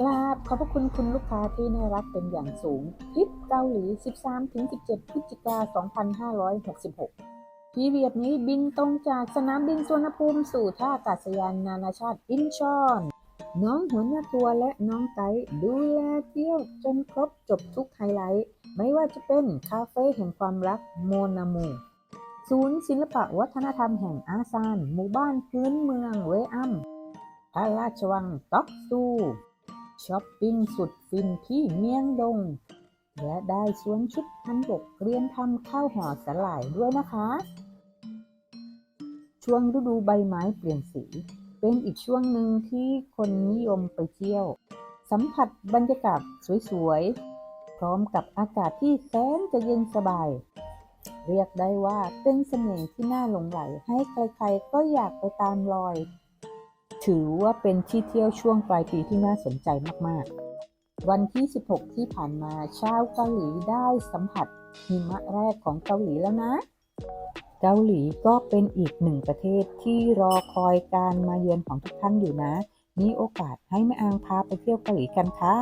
กราบขอบพระคุณคุณลูกค้าที่น่ารักเป็นอย่างสูงทิปเกาหลี 13-17 พฤศจิกายน2566 พีเรียดนี้บินตรงจากสนามบินสุวรรณภูมิสู่ท่าอากาศยานนานาชาติอินชอน น้องหัวหน้าทัวร์และน้องไกด์ดูแลเที่ยวจนครบจบทุกไฮไลท์ ไม่ว่าจะเป็นคาเฟ่แห่งความรักโมนามูศูนย์ศิลปะวัฒนธรรมแห่งอาซาน หมู่บ้านพื้นเมืองเวอัมพระราชวังต็อกซู ช้อปปิ้งสุดฟินที่เมียงดง และได้สวนชุดพันบกเรียนทำข้าวห่อสลายด้วยนะคะ ช่วงฤดูใบไม้เปลี่ยนสี เป็นอีกช่วงหนึ่งที่คนนิยมไปเที่ยว สัมผัสบรรยากาศสวยๆ พร้อมกับอากาศที่แสนจะเย็นสบาย เรียกได้ว่าเป็นเสน่ห์ที่น่าหลงไหลให้ใครๆก็อยากไปตามรอย ถือว่าเป็นที่เที่ยวช่วงปลายปีที่น่าสนใจมากๆ วันที่ 16 ที่ผ่านมาชาวเกาหลีได้สัมผัสหิมะแรกของเกาหลีแล้วนะ เกาหลีก็เป็นอีกหนึ่งประเทศที่รอคอยการมาเยือนของทุกท่านอยู่นะ มีโอกาสให้แม่อางพาไปเที่ยวเกาหลีกันค่ะ